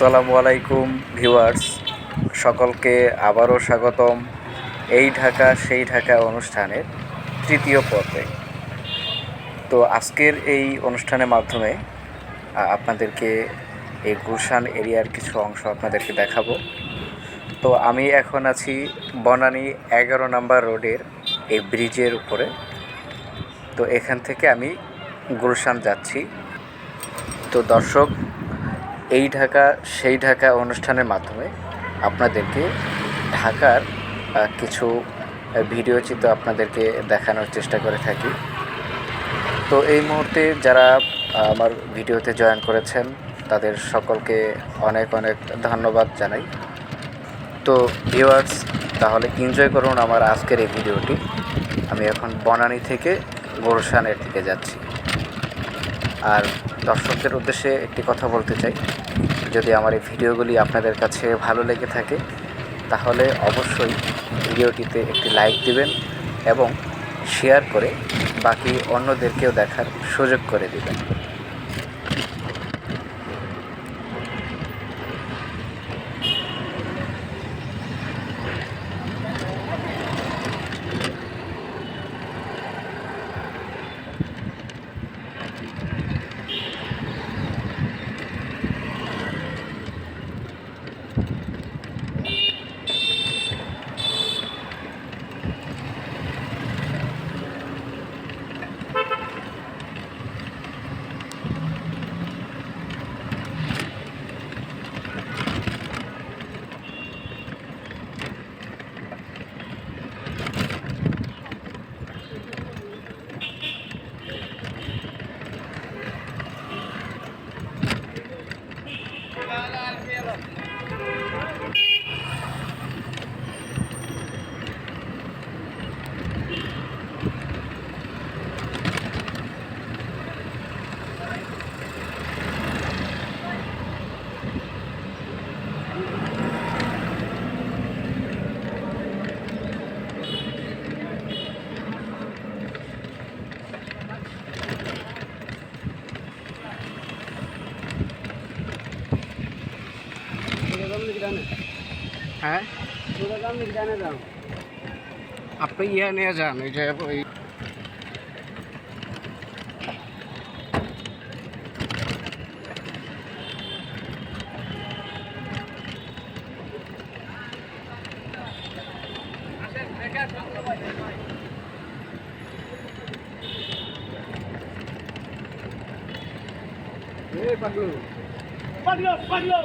আসসালামু আলাইকুম, ভিউয়ার্স। সকলকে আবারও স্বাগতম এই ঢাকা, সেই ঢাকা অনুষ্ঠানের তৃতীয় পর্বে। তো আজকের এই অনুষ্ঠানের মাধ্যমে আপনাদেরকে এই গুলশান এরিয়ার কিছু অংশ আপনাদেরকে দেখাবো। তো আমি এখন আছি বনানী এগারো নম্বর রোডের এই ব্রিজের উপরে। তো এখান থেকে আমি গুলশান যাচ্ছি। তো দর্শক এই ঢাকা, সেই ঢাকা অনুষ্ঠানের মাধ্যমে আপনাদেরকে ঢাকার কিছু ভিডিও চিত্র আপনাদেরকে দেখানোর চেষ্টা করে থাকি। তো এই মুহূর্তে যারা আমার ভিডিওতে জয়েন করেছেন, তাদের সকলকে অনেক অনেক ধন্যবাদ জানাই। তো ভিউয়ার্স, তাহলে এনজয় করুন আমার আজকের এই ভিডিওটি। আমি এখন বনানী থেকে গুলশানের দিকে যাচ্ছি। আর দর্শকদের উদ্দেশ্যে একটি কথা বলতে চাই। যদি আমার এই ভিডিওগুলি আপনাদের কাছে ভালো লেগে থাকে, তাহলে অবশ্যই ভিডিওটিতে একটি লাইক দিবেন এবং শেয়ার করে বাকি অন্যদেরকেও দেখার সুযোগ করে দিবেন। হ্যাঁ? আপনি ইয়ে নিয়ে যান ওই যে ওই পাগলো। পাগলো পাগলো।